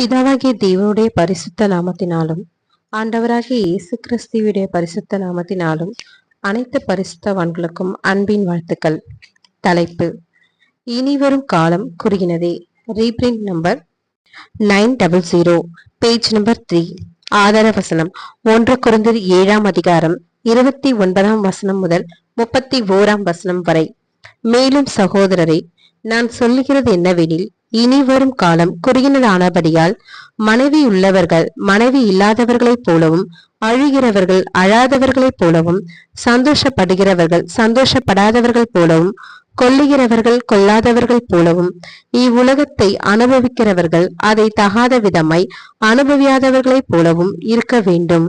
பிதாவாகிய தேவனுடைய பரிசுத்த நாமத்தினாலும் ஆண்டவராகிய இயேசு கிறிஸ்துவுடைய பரிசுத்த நாமத்தினாலும் அனைத்து பரிசுத்தவான்களுக்கும் அன்பின் வாழ்த்துக்கள். தலைப்பு இனி வரும் காலம் குறுகினதே reprint number nine double zero page number three. ஆதார வசனம் ஒன்று குறைந்தர் ஏழாம் அதிகாரம் இருபத்தி ஒன்பதாம் வசனம் முதல் முப்பத்தி ஓராம் வசனம் வரை. மேலும் சகோதரரை நான் சொல்லுகிறது என்னவெனில் இனி வரும் காலம் குறுகினதானபடியால் மனைவி உள்ளவர்கள் மனைவி இல்லாதவர்களைப் போலவும் அழுகிறவர்கள் அழாதவர்களைப் போலவும் சந்தோஷப்படுகிறவர்கள் சந்தோஷப்படாதவர்கள் போலவும் கொல்லுகிறவர்கள் கொல்லாதவர்கள் போலவும் இவ்வுலகத்தை அனுபவிக்கிறவர்கள் அதை தகாத விதமாய் அனுபவியாதவர்களைப் போலவும் இருக்க வேண்டும்.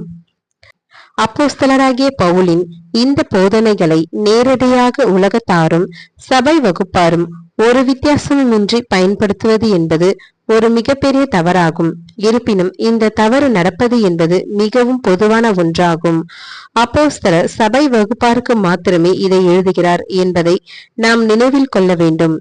அப்போஸ்தலராகிய பவுலின் இந்த போதனைகளை நேரடியாக உலகத்தாரும் சபை வகுப்பாரும் ஒரு வித்தியாசமுமின்றி பயன்படுத்துவது என்பது ஒரு மிகப்பெரிய தவறாகும். இருப்பினும் இந்த தவறு நடப்பது என்பது மிகவும் பொதுவான ஒன்றாகும். அப்போஸ்தர சபை வகுப்பாருக்கு மாத்திரமே இதை எழுதுகிறார் என்பதை நாம் நினைவில் கொள்ள வேண்டும்.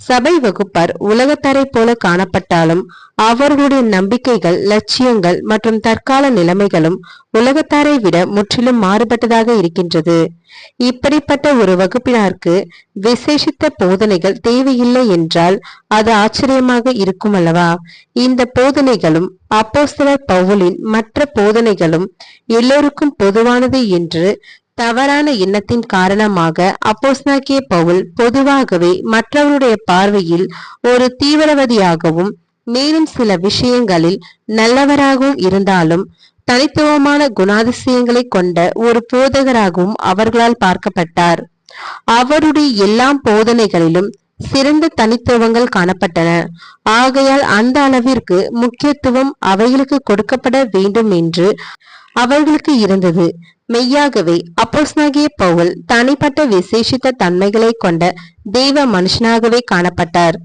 சபை வகுப்பார் உலகத்தாரை போல காணப்பட்டாலும் அவர்களுடைய நம்பிக்கைகள் லட்சியங்கள் மற்றும் தற்கால நிலைமைகளும் உலகத்தாரை விட முற்றிலும் மாறுபட்டதாக இருக்கின்றது. இப்படிப்பட்ட ஒரு வகுப்பினருக்கு விசேஷித்த போதனைகள் தேவையில்லை என்றால் அது ஆச்சரியமாக இருக்கும் அல்லவா? இந்த போதனைகளும் அப்போஸ்தலர் பவுலின் மற்ற போதனைகளும் எல்லோருக்கும் பொதுவானது என்று தவறான எண்ணத்தின் காரணமாக அப்போஸ்னாக்கிய பவுல் பொதுவாகவே மற்றவருடைய பார்வையில் ஒரு தீவிரவாதியாகவும் மேலும் சில விஷயங்களில் நல்லவராகவும் இருந்தாலும் தனித்துவமான குணாதிசயங்களை கொண்ட ஒரு போதகராகவும் அவர்களால் பார்க்கப்பட்டார். அவருடைய எல்லா போதனைகளிலும் சிறந்த தனித்துவங்கள் காணப்பட்டன. ஆகையால் அந்த அளவிற்கு முக்கியத்துவம் அவைகளுக்கு கொடுக்கப்பட வேண்டும் என்று அவர்களுக்கு இருந்தது. மெய்யாகவே அப்போஸ்னாகிய பவுல் தனிப்பட்ட விசேஷித்த தன்மைகளை கொண்ட தெய்வ மனுஷனாகவே காணப்பட்டார்.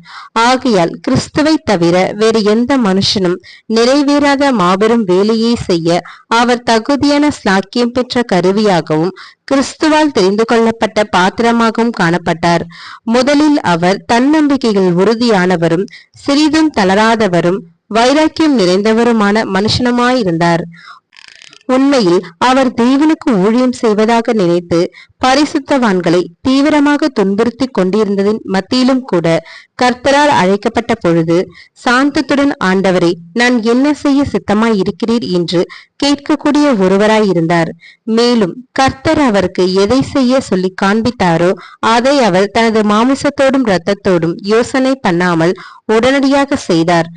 ஆகையால் கிறிஸ்துவை தவிர வேறு எந்த மனுஷனும் நிறைவேறாத மாபெரும் வேலையை செய்ய அவர் தகுதியான சாக்கியம் பெற்ற கருவியாகவும் கிறிஸ்துவால் தெரிந்து கொள்ளப்பட்ட பாத்திரமாகவும் காணப்பட்டார். முதலில் அவர் தன்னம்பிக்கைகள் உறுதியானவரும் சிறிதும் தளராதவரும் வைராக்கியம் நிறைந்தவருமான மனுஷனமாயிருந்தார். உண்மையில் அவர் தேவனுக்கு ஊழியம் செய்வதாக நினைத்து பரிசுத்தவான்களை தீவிரமாக துன்புறுத்தி கொண்டிருந்ததின் மத்தியிலும் கூட கர்த்தரால் அழைக்கப்பட்ட பொழுது சாந்தத்துடன் ஆண்டவரை நான் என்ன செய்ய சித்தமாய் இருக்கிறீர் என்று கேட்கக்கூடிய ஒருவராய் இருந்தார். மேலும் கர்த்தர் அவருக்கு எதை செய்ய சொல்லி காண்பித்தாரோ அதை அவர் தனது மாமிசத்தோடும் இரத்தத்தோடும் யோசனை பண்ணாமல் உடனடியாக செய்தார்.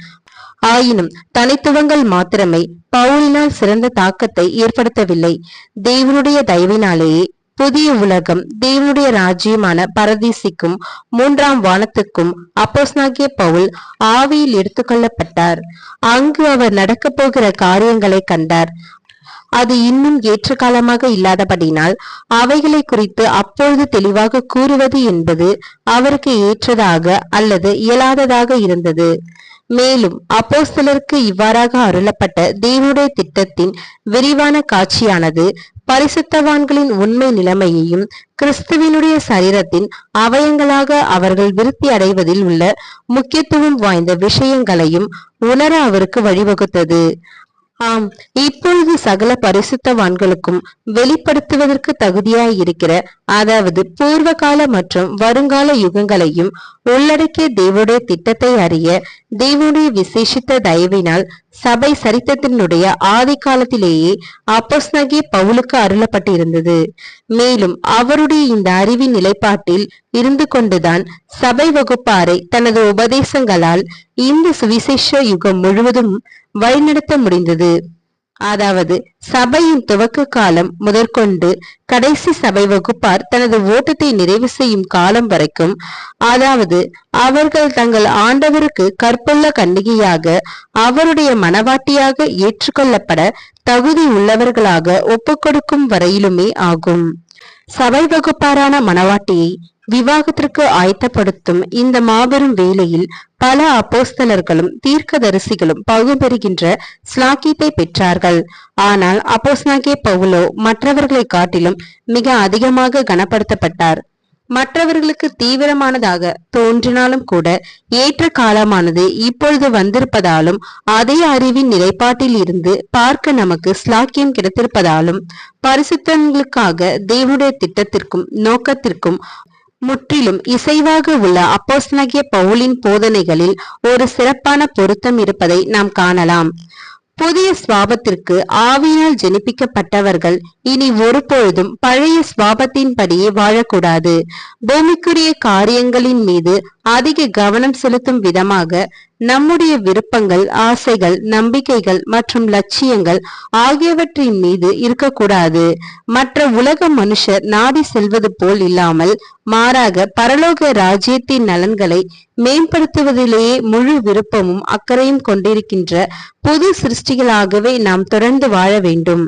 ஆயினும் தனித்துவங்கள் மாத்திரமே பவுலினால் சிறந்த தாக்கத்தை ஏற்படுத்தவில்லை. தேவனுடைய தயவினாலேயே புதிய உலகம் தேவனுடைய ராஜ்யமான பரதீசிக்கும் மூன்றாம் வானத்துக்கும் அப்போஸ்னாகிய பவுல் ஆவியில் எடுத்துக்கொள்ளப்பட்டார். அங்கு அவர் நடக்கப் போகிற காரியங்களை கண்டார். அது இன்னும் ஏற்ற காலமாக இல்லாதபடினால் அவைகளை குறித்து அப்பொழுது தெளிவாக கூறுவது என்பது அவருக்கு ஏற்றதாக அல்லது இயலாததாக இருந்தது. மேலும் அப்போஸ்தலருக்கு இவ்வாறாக அருளப்பட்ட தேவனுடைய திட்டத்தின் விரிவான காட்சியானது பரிசுத்தவான்களின் உண்மை நிலைமையையும் கிறிஸ்துவினுடைய சரீரத்தின் அவயங்களாக அவர்கள் விருத்தி அடைவதில் உள்ள முக்கியத்துவம் வாய்ந்த விஷயங்களையும் உணர அவருக்கு வழிவகுத்தது. ஆம் இப்பொழுது சகல பரிசுத்தவான்களுக்கும் வெளிப்படுத்துவதற்கு தகுதியாய் இருக்கிற அதாவது பூர்வகால மற்றும் வருங்கால யுகங்களையும் உள்ளடக்கிய தேவனுடைய திட்டத்தை அறிய தேவனுடைய விசேஷித்த தயவினால் சபை சரித்திரத்தினுடைய ஆதி காலத்திலேயே அப்போஸ்னகிய பவுலுக்கு அருளப்பட்டிருந்தது. மேலும் அவருடைய இந்த அறிவின் நிலைப்பாட்டில் இருந்து கொண்டுதான் சபை வகுப்பாரை தனது உபதேசங்களால் இந்த சுவிசேஷ யுகம் முழுவதும் வழிநடத்த முடிந்தது. அதாவது சபையின் துவக்க காலம் முதற்கொண்டு கடைசி சபை வகுப்பார் தனது ஓட்டத்தை நிறைவு செய்யும் காலம் வரைக்கும். அதாவது அவர்கள் தங்கள் ஆண்டவருக்கு கற்புள்ள கன்னிகையாக அவருடைய மனவாட்டியாக ஏற்றுக்கொள்ளப்பட தகுதி உள்ளவர்களாக ஒப்புக்கொடுக்கும் வரையிலுமே ஆகும். சபை வகுப்பாரான மனவாட்டியை விவாகத்திற்கு ஆயத்தப்படுத்தும் இந்த மாபெரும் வேலையில் பல அப்போஸ்தலர்களும் தீர்க்கதரிசிகளும் பகுபெறுகின்ற ஸ்லாக்கியத்தை பெற்றார்கள். ஆனால் அப்போஸ்னாகே பவுலோ மற்றவர்களை காட்டிலும் மிக அதிகமாக கனப்படுத்தப்பட்டார். மற்றவர்களுக்கு தீவிரமானதாக தோன்றினாலும் கூட ஏற்ற காலமானது இப்பொழுது வந்திருப்பதாலும் அதே அறிவின் நிலைப்பாட்டில் இருந்து பார்க்க நமக்கு ஸ்லாக்கியம் கிடைத்திருப்பதாலும் பரிசுத்தங்களுக்காக தேவனுடைய திட்டத்திற்கும் நோக்கத்திற்கும் முற்றிலும் இசைவாக உள்ள அப்போஸ்தலனாகிய பவுலின் போதனைகளில் ஒரு சிறப்பான பொருத்தம் இருப்பதை நாம் காணலாம். புதிய ஸ்வாபத்திற்கு ஆவியினால் ஜெனிப்பிக்கப்பட்டவர்கள் இனி ஒருபொழுதும் பழைய சுவாபத்தின்படியே வாழக்கூடாது. பூமிக்குரிய காரியங்களின் மீது அதிக கவனம் செலுத்தும் விதமாக நம்முடைய விருப்பங்கள் ஆசைகள் நம்பிக்கைகள் மற்றும் லட்சியங்கள் ஆகியவற்றின் மீது இருக்கக்கூடாது. மற்ற உலக மனுஷர் நாடி செல்வது போல் இல்லாமல் மாறாக பரலோக ராஜ்யத்தின் நலன்களை மேம்படுத்துவதிலேயே முழு விருப்பமும் அக்கறையும் கொண்டிருக்கின்ற புது சிருஷ்டிகளாகவே நாம் தொடர்ந்து வாழ வேண்டும்.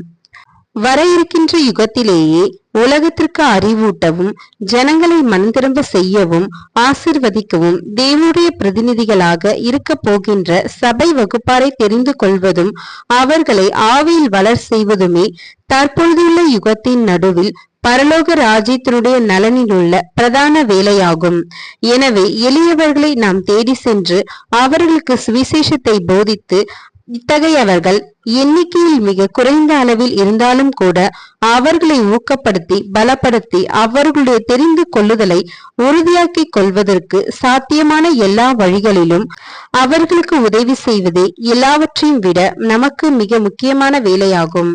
வர இருக்கின்ற யுகத்திலேயே உலகத்திற்கு அறிவூட்டவும் ஜனங்களை மனந்திரும்ப செய்யவும் ஆசிர்வதிக்கவும் தேவனுடைய பிரதிநிதிகளாக இருக்க போகின்ற சபை வகுப்பாரை தெரிந்து கொள்வதும் அவர்களை ஆவியில் வளர் செய்வதுமே தற்பொழுதுள்ள யுகத்தின் நடுவில் பரலோக ராஜ்யத்தினுடைய நலனில் உள்ள பிரதான வேலையாகும். எனவே எளியவர்களை நாம் தேடி சென்று அவர்களுக்கு சுவிசேஷத்தை போதித்து இத்தகையவர்கள் எண்ணிக்கையில் மிக குறைந்த அளவில் இருந்தாலும் கூட அவர்களை ஊக்கப்படுத்தி பலப்படுத்தி அவர்களுடைய தெரிந்து கொள்ளுதலை உறுதியாக்கி கொள்வதற்கு சாத்தியமான எல்லா வழிகளிலும் அவர்களுக்கு உதவி செய்வதே எல்லாவற்றையும் விட நமக்கு மிக முக்கியமான வேலையாகும்.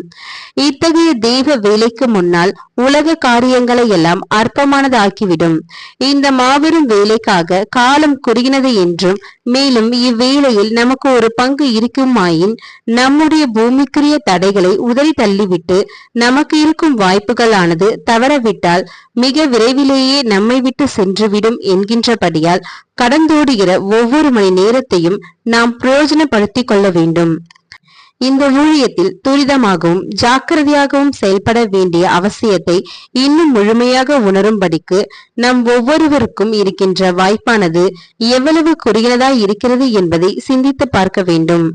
இத்தகைய தெய்வ வேலைக்கு முன்னால் உலக காரியங்களை எல்லாம் அற்பமானதாக்கிவிடும். இந்த மாபெரும் வேலைக்காக காலம் குறுகினது என்றும் மேலும் இவ்வேளையில் நமக்கு ஒரு பங்கு இருக்குமாயின் நம்முடைய பூமிக்குரிய தடைகளை உதறி தள்ளிவிட்டு நமக்கு இருக்கும் வாய்ப்புகளானது தவறவிட்டால் மிக விரைவிலேயே நம்மை விட்டு சென்றுவிடும் என்கின்றபடியால் கடந்தோடுகிற ஒவ்வொரு மணி நேரத்தையும் நாம் பிரயோஜனப்படுத்திக் கொள்ள வேண்டும். இந்த ஊழியத்தில் துரிதமாகவும் ஜாக்கிரதையாகவும் செயல்பட வேண்டிய அவசியத்தை இன்னும் முழுமையாக உணரும்படிக்கு நம் ஒவ்வொருவருக்கும் இருக்கின்ற வாய்ப்பானது எவ்வளவு குறுகினதாய் இருக்கிறது என்பதை சிந்தித்து பார்க்க வேண்டும்.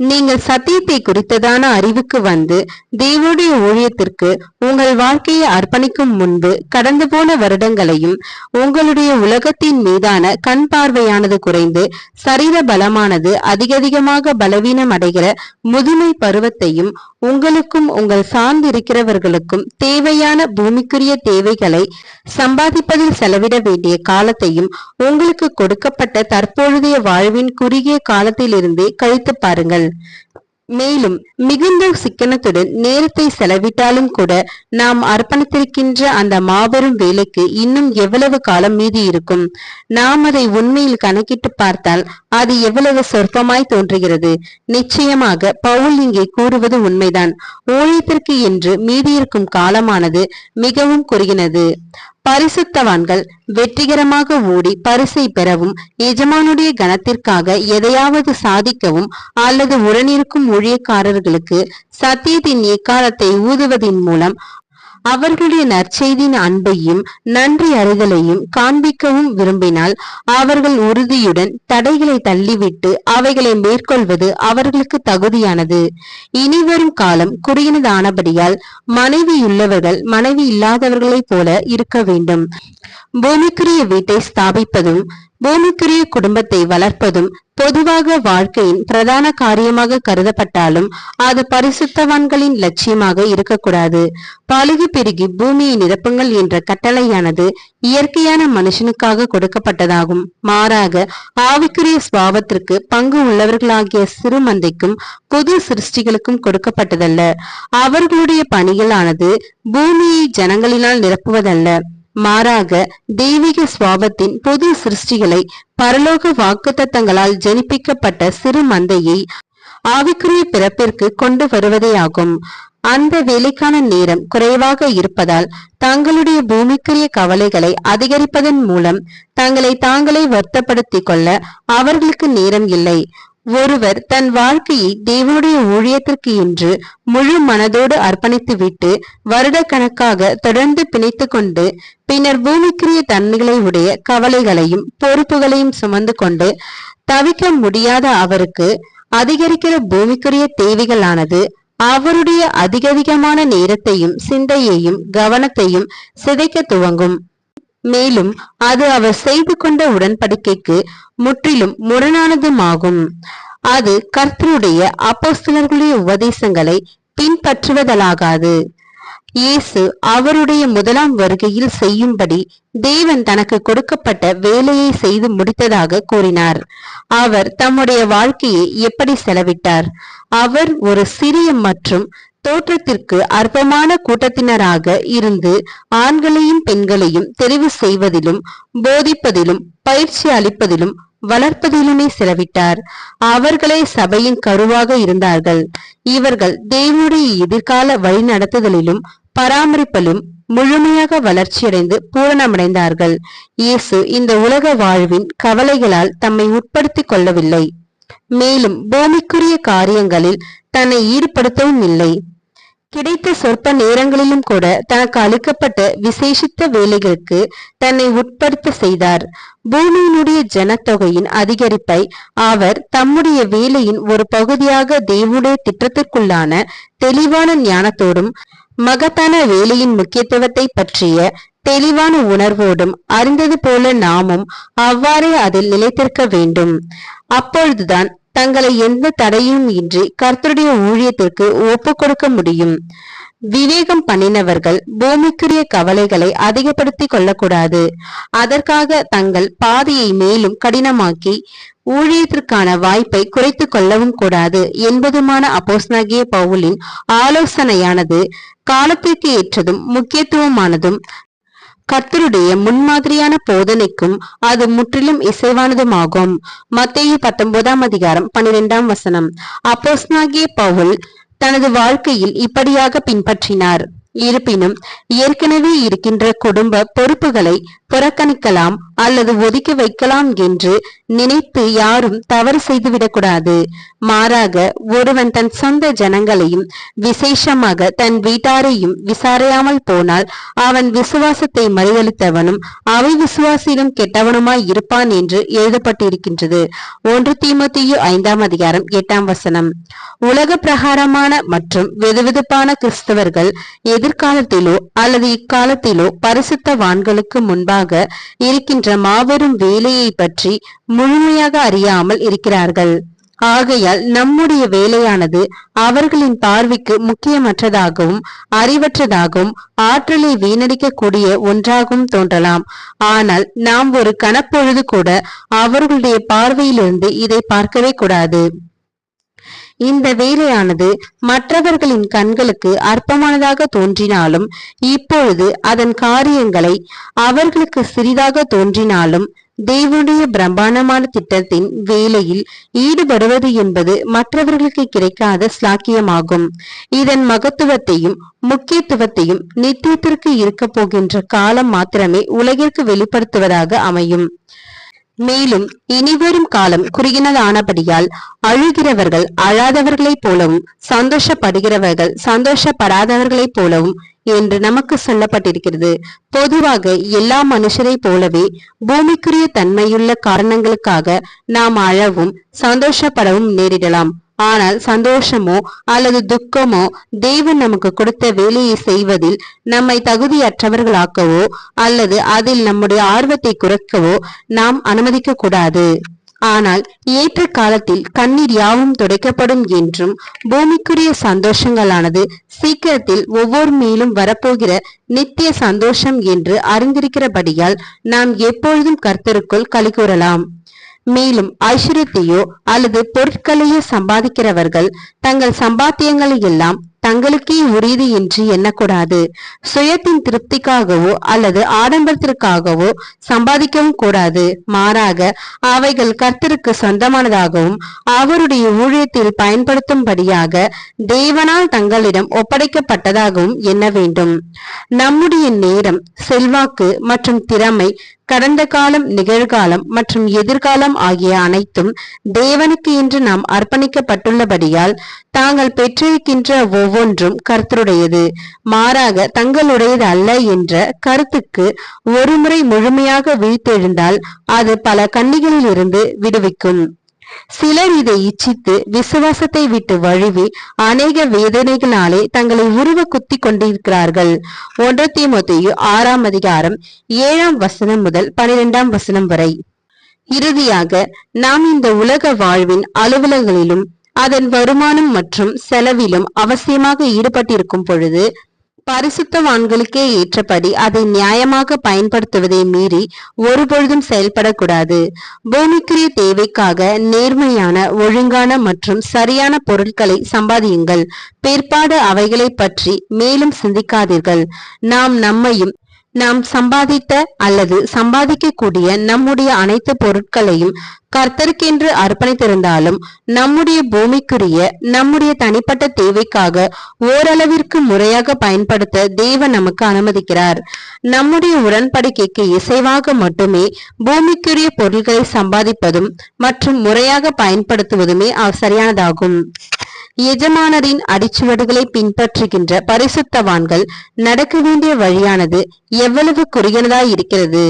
நீங்கள் சத்தியத்தை குறித்ததான அறிவுக்கு வந்து தேவனுடைய ஊழியத்திற்கு உங்கள் வாழ்க்கையை அர்ப்பணிக்கும் முன்பு கடந்து போன வருடங்களையும் உங்களுடைய உலகத்தின் மீதான கண் பார்வையானது குறைந்து சரீர பலமானது அதிகதிகமாக பலவீனம் அடைகிற முதுமை பருவத்தையும் உங்களுக்கும் உங்கள் சார்ந்திருக்கிறவர்களுக்கும் தேவையான பூமிக்குரிய தேவைகளை சம்பாதிப்பதில் செலவிட வேண்டிய காலத்தையும் உங்களுக்கு கொடுக்கப்பட்ட தற்பொழுதைய வாழ்வின் குறுகிய காலத்திலிருந்தே கழித்து பாருங்கள். மேலும் மிகுந்த சிக்கனத்துடன் நேரத்தை செலவிட்டாலும் கூட நாம் அர்ப்பணித்திருக்கின்ற அந்த மாபெரும் வேலைக்கு இன்னும் எவ்வளவு காலம் மீதி இருக்கும்? நாம் அதை உண்மையில் கணக்கிட்டு பார்த்தால் அது எவ்வளவு சொற்பமாய் தோன்றுகிறது? நிச்சயமாக பவுல் இங்கே கூறுவது உண்மைதான். ஊழியத்திற்கு என்று மீதியிருக்கும் காலமானது மிகவும் குறுகினது. பரிசுத்தவான்கள் வெற்றிகரமாக ஓடி பரிசை பெறவும் எஜமானுடைய கணத்திற்காக எதையாவது சாதிக்கவும் அல்லது உடனிருக்கும் ஊழியக்காரர்களுக்கு சத்தியத்தின் எக்காலத்தை ஊதுவதின் மூலம் அவர்களுடைய நற்செய்தியின் அன்பையும் நன்றி அறிதலையும் காண்பிக்கவும் விரும்பினால் அவர்கள் உறுதியுடன் தடைகளை தள்ளிவிட்டு அவைகளை மேற்கொள்வது அவர்களுக்கு தகுதியானது. இனிவரும் காலம் குறுகினதானபடியால் மனைவியுள்ளவர்கள் மனைவி இல்லாதவர்களைப் போல இருக்க வேண்டும். பூமிக்குரிய வீட்டை ஸ்தாபிப்பதும் பூமிக்குரிய குடும்பத்தை வளர்ப்பதும் பொதுவாக வாழ்க்கையின் பிரதான காரியமாக கருதப்பட்டாலும் அது பரிசுத்தவான்களின் லட்சியமாக இருக்கக்கூடாது. பழுகு பெருகி பூமியை நிரப்புங்கள் என்ற கட்டளையானது இயற்கையான மனுஷனுக்காக கொடுக்கப்பட்டதாகும். மாறாக ஆவிக்குரிய சுவாபத்திற்கு பங்கு உள்ளவர்களாகிய சிறு மந்தைக்கும் புது சிருஷ்டிகளுக்கும் கொடுக்கப்பட்டதல்ல. அவர்களுடைய பணிகளானது பூமியை ஜனங்களினால் நிரப்புவதல்ல. மாறாக தெய்வீக சுவாபத்தின் புது சிருஷ்டிகளை பரலோக வாக்குத்தத்தங்களால் ஜனிப்பிக்கப்பட்ட சிறு மந்தையை ஆவிக்குரிய பிறப்பிற்கு கொண்டு வருவதேயாகும். அந்த வேலைக்கான நேரம் குறைவாக இருப்பதால் தங்களுடைய பூமிக்குரிய கவலைகளை அதிகரிப்பதன் மூலம் தங்களை தாங்களே வருத்தப்படுத்திக் கொள்ள அவர்களுக்கு நேரம் இல்லை. ஒருவர் தன் வாழ்க்கையை தேவனுடைய ஊழியத்திற்கு என்று முழு மனதோடு அர்ப்பணித்துவிட்டு வருடக்கணக்காக தொடர்ந்து பிணைத்து கொண்டு பின்னர் பூமிக்குரிய தன்மைகளை உடைய கவலைகளையும் பொறுப்புகளையும் சுமந்து கொண்டு தவிக்க முடியாத அவருக்கு அதிகரிக்கிற பூமிக்குரிய தேவைகளானது அவருடைய அதிகதிகமான நேரத்தையும் சிந்தையையும் கவனத்தையும் சிதைக்க துவங்கும். மேலும் அது அவர் செய்து கொண்ட உடன்படிக்கைக்கு முற்றிலும் முரணானதுமாகும். அது கர்த்தருடைய அப்போஸ்தலர்களுடைய உபதேசங்களை பின்பற்றுவதலாகாது. இயேசு அவருடைய முதலாம் வருகையில் செய்யும்படி தேவன் தனக்கு கொடுக்கப்பட்ட வேலையை செய்து முடித்ததாக கூறினார். அவர் தம்முடைய வாழ்க்கையை எப்படி செலவிட்டார்? அவர் ஒரு சிறிய மற்றும் தோற்றத்திற்கு அற்பமான கூட்டத்தினராக இருந்து ஆண்களையும் பெண்களையும் தெரிவு செய்வதிலும் போதிப்பதிலும் பயிற்சி அளிப்பதிலும் வளர்ப்பதிலுமே செலவிட்டார். அவர்களே சபையின் கருவாக இருந்தார்கள். இவர்கள் தேவனுடைய எதிர்கால வழிநடத்துதலிலும் பராமரிப்பலும் முழுமையாக வளர்ச்சியடைந்து பூரணமடைந்தார்கள். இயேசு இந்த உலக வாழ்வின் கவலைகளால் தம்மை உட்படுத்திக் கொள்ளவில்லை. மேலும் பூமிக்குரிய காரியங்களில் தன்னை ஈடுபடுத்தவும் இல்லை. கிடைத்த சொற்ப நேரங்களிலும் கூட தனக்கு அளிக்கப்பட்ட விசேஷித்த வேலைகளுக்கு தன்னை உட்படுத்த செய்தார். பூமியினுடைய ஜனத்தொகையின் அதிகரிப்பை அவர் தம்முடைய வேலையின் ஒரு பகுதியாக தேவனுடைய திட்டத்திற்குள்ளான தெளிவான ஞானத்தோடும் மகத்தான வேலையின் முக்கியத்துவத்தை பற்றிய தெளிவான உணர்வோடும் அறிந்தது போல நாமும் அவ்வாறே அதில் நிலைத்திருக்க வேண்டும். அப்பொழுதுதான் தங்களை எந்த தடையும் இன்றி கர்த்தருடைய ஊழியத்திற்கு ஒப்பு கொடுக்க முடியும். விவேகம் பண்ணினவர்கள் பூமிக்குரிய கவலைகளை அதிகப்படுத்தி கொள்ளக்கூடாது. அதற்காக தங்கள் பாதையை மேலும் கடினமாக்கி ஊழியத்திற்கான வாய்ப்பை குறைத்து கொள்ளவும் கூடாது என்பதுமான அப்போஸ்னாகிய பவுலின் ஆலோசனையானது காலத்திற்கு ஏற்றதும் முக்கியத்துவமானதும் கர்த்தருடைய முன்மாதிரியான போதனைக்கும் அது முற்றிலும் இசைவானதுமாகும். மத்திய பத்தொன்பதாம் அதிகாரம் பன்னிரெண்டாம் வசனம். அப்போஸ்னாகிய பவுல் தனது வாழ்க்கையில் இப்படியாக பின்பற்றினார். இருப்பினும் ஏற்கனவே இருக்கின்ற குடும்ப பொறுப்புகளை புறக்கணிக்கலாம் அல்லது ஒதுக்கி வைக்கலாம் என்று நினைத்து யாரும் தவறு செய்துவிடக்கூடாது. மாறாக ஒருவன் தன் சொந்த ஜனங்களையும் விசேஷமாக தன் வீட்டாரையும் விசாரையாமல் போனால் அவன் விசுவாசத்தை மறுதளித்தவனும் அவை விசுவாசியிலும் கெட்டவனுமாய் இருப்பான் என்று எழுதப்பட்டிருக்கின்றது. ஒன்று தீமத்தியு ஐந்தாம் அதிகாரம் எட்டாம் வசனம். உலக பிரகாரமான மற்றும் வெதுவெதுப்பான கிறிஸ்தவர்கள் எதிர்காலத்திலோ அல்லது இக்காலத்திலோ பரிசுத்தவான்களுக்கு முன்பாக இருக்கின்ற மாபெரும் வேலையை பற்றி முழுமையாக அறியாமல் இருக்கிறார்கள். ஆகையால் நம்முடைய வேலையானது அவர்களின் பார்வைக்கு முக்கியமற்றதாகவும் அறிவற்றதாகவும் ஆற்றலை வீணடிக்கக்கூடிய ஒன்றாகவும் தோன்றலாம். ஆனால் நாம் ஒரு கணப்பொழுது கூட அவர்களுடைய பார்வையிலிருந்து இதை பார்க்கவே கூடாது. இந்த வேலையானது மற்றவர்களின் கண்களுக்கு அற்பமானதாக தோன்றினாலும் இப்பொழுது அதன் காரியங்களை அவர்களுக்கு சிறிதாக தோன்றினாலும் தேவனுடைய பிரம்மாண்டமான திட்டத்தின் வேலையில் ஈடுபடுவது என்பது மற்றவர்களுக்கு கிடைக்காத ஸ்லாக்கியமாகும் இதன் மகத்துவத்தையும் முக்கியத்துவத்தையும் நித்தியத்திற்கு இருக்க போகின்ற காலம் மாத்திரமே உலகிற்கு வெளிப்படுத்துவதாக அமையும். மேலும் இனிவரும் காலம் குறுகினதானபடியால் அழுகிறவர்கள் அழாதவர்களைப் போலவும் சந்தோஷப்படுகிறவர்கள் சந்தோஷப்படாதவர்களைப் போலவும் என்று நமக்கு சொல்லப்பட்டிருக்கிறது. பொதுவாக எல்லா மனுஷரை போலவே பூமிக்குரிய தன்மையுள்ள காரணங்களுக்காக நாம் அழவும் சந்தோஷப்படவும் நேரிடலாம். ஆனால் சந்தோஷமோ அல்லது துக்கமோ தேவன் நமக்கு கொடுத்த வேலையை செய்வதில் நம்மை தகுதியற்றவர்களாக்கவோ அல்லது அதில் நம்முடைய ஆர்வத்தை குறைக்கவோ நாம் அனுமதிக்க கூடாது. ஆனால் ஏற்ற காலத்தில் கண்ணீர் யாவும் துடைக்கப்படும் என்றும் பூமிக்குரிய சந்தோஷங்களானது சீக்கிரத்தில் ஒவ்வொரு மேலும் வரப்போகிற நித்திய சந்தோஷம் என்று அறிந்திருக்கிறபடியால் நாம் எப்பொழுதும் கர்த்தருக்குள் கலிகூறலாம் மேலும் ஐஸ்வர்யத்தையோ அல்லது பொருட்களையோ சம்பாதிக்கிறவர்கள் தங்கள் சம்பாத்தியங்களை எல்லாம் தங்களுக்கே உரியது என்று எண்ணக்கூடாது. சுயத்தின் திருப்திக்காகவோ அல்லது ஆடம்பரத்திற்காகவோ சம்பாதிக்கவும் கூடாது. மாறாக அவைகள் கர்த்தருக்கு சொந்தமானதாகவும் அவருடைய ஊழியத்தில் பயன்படுத்தும்படியாக தேவனால் தங்களிடம் ஒப்படைக்கப்பட்டதாகவும் எண்ண வேண்டும். நம்முடைய நேரம் செல்வாக்கு மற்றும் திறமை கடந்த காலம் நிகழ்காலம் மற்றும் எதிர்காலம் ஆகிய அனைத்தும் தேவனுக்கு என்று நாம் அர்ப்பணிக்கப்பட்டுள்ளபடியால் தாங்கள் பெற்றிருக்கின்ற ஒவ்வொன்றும் கர்த்தருடையது. மாறாக தங்களுடையது அல்ல என்ற கருத்துக்கு ஒருமுறை முழுமையாக விழித்தெழுந்தால் அது பல கண்ணிகளில் இருந்து விடுவிக்கும். சிலர் இதை இச்சித்து விசுவாசத்தை விட்டு வழுவி அநேக வேதனைகளாலே தங்களை உருவ குத்தி கொண்டிருக்கிறார்கள். ஒன்று தீமோத்தேயு ஆறாம் அதிகாரம் ஏழாம் வசனம் முதல் பனிரெண்டாம் வசனம் வரை. இறுதியாக நாம் இந்த உலக வாழ்வின் அலுவலங்களிலும் அதன் வருமானம் மற்றும் செலவிலும் அவசியமாக ஈடுபட்டிருக்கும் பொழுது பரிசுத்தவான்களுக்கே ஏற்றபடி அதை நியாயமாக பயன்படுத்துவதை மீறி ஒருபொழுதும் செயல்படக்கூடாது. பூமிக்குரிய தேவைக்காக நேர்மையான ஒழுங்கான மற்றும் சரியான பொருட்களை சம்பாதியுங்கள். பிற்பாடு அவைகளை பற்றி மேலும் சிந்திக்காதீர்கள். நாம் நம்மையும் நாம் சம்பாதித்த அல்லது சம்பாதிக்கக்கூடிய நம்முடைய அனைத்து பொருட்களையும் கர்த்தருக்கென்று அர்ப்பணித்திருந்தாலும் நம்முடைய பூமிக்குரிய நம்முடைய தனிப்பட்ட தேவைக்காக ஓரளவிற்கு முறையாக பயன்படுத்த தேவன் நமக்கு அனுமதிக்கிறார். நம்முடைய உடன்படிக்கைக்கு இசைவாக மட்டுமே பூமிக்குரிய பொருட்களை சம்பாதிப்பதும் மற்றும் முறையாக பயன்படுத்துவதுமே சரியானதாகும். எஜமானரின் அடிச்சுவடுகளை பின்பற்றுகின்ற பரிசுத்தவான்கள் நடக்க வேண்டிய வழியானது எவ்வளவு குறுகினதாய் இருக்கிறது?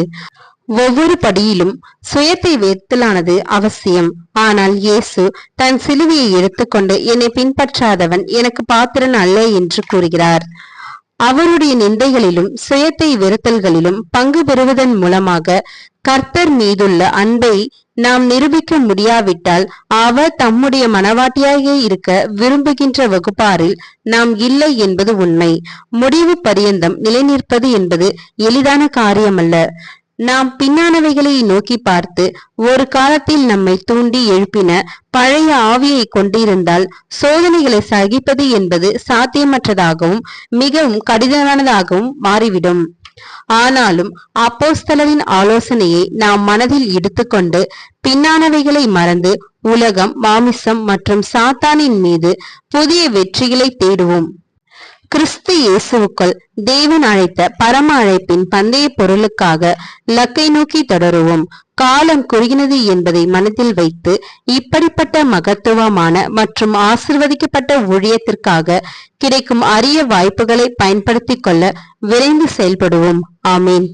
ஒவ்வொரு படியிலும் சுயத்தை வெறுத்தலானது அவசியம். ஆனால் இயேசு தன் சிலுவையை எடுத்துக்கொண்டு என்னை பின்பற்றாதவன் எனக்கு பாத்திரன் அல்ல என்று கூறுகிறார். அவருடைய நிந்தைகளிலும் சுயத்தை வெறுத்தல்களிலும் பங்கு பெறுவதன் மூலமாக கர்த்தர் மீதுள்ள அன்பை நாம் நிரூபிக்க முடியாவிட்டால் அவர் தம்முடைய மனவாட்டியாக இருக்க விரும்புகின்ற வகுப்பாரில் நாம் இல்லை என்பது உண்மை. முடிவு பரியந்தம் நிலைநிற்பது என்பது எளிதான காரியமல்ல. நாம் பின்னானவைகளை நோக்கி பார்த்து ஒரு காலத்தில் நம்மை தூண்டி எழுப்பின பழைய ஆவியை கொண்டிருந்தால் சோதனைகளை சகிப்பது என்பது சாத்தியமற்றதாகவும் மிகவும் கடினமானதாகவும் மாறிவிடும். ஆனாலும் அப்போஸ்தலரின் ஆலோசனையை நாம் மனதில் எடுத்துக்கொண்டு பின்னானவைகளை மறந்து உலகம் மாமிசம் மற்றும் சாத்தானின் மீது புதிய வெற்றிகளை தேடுவோம். கிறிஸ்து இயேசுவுக்குள் தேவன் அழைத்த பரம அழைப்பின் பந்தய பொருளுக்காக லக்கை நோக்கி தொடருவோம். காலம் குறுகினது என்பதை மனதில் வைத்து இப்படிப்பட்ட மகத்துவமான மற்றும் ஆசிர்வதிக்கப்பட்ட ஊழியத்திற்காக கிடைக்கும் அரிய வாய்ப்புகளை பயன்படுத்திக் கொள்ள விரைந்து செயல்படுவோம். ஆமீன்.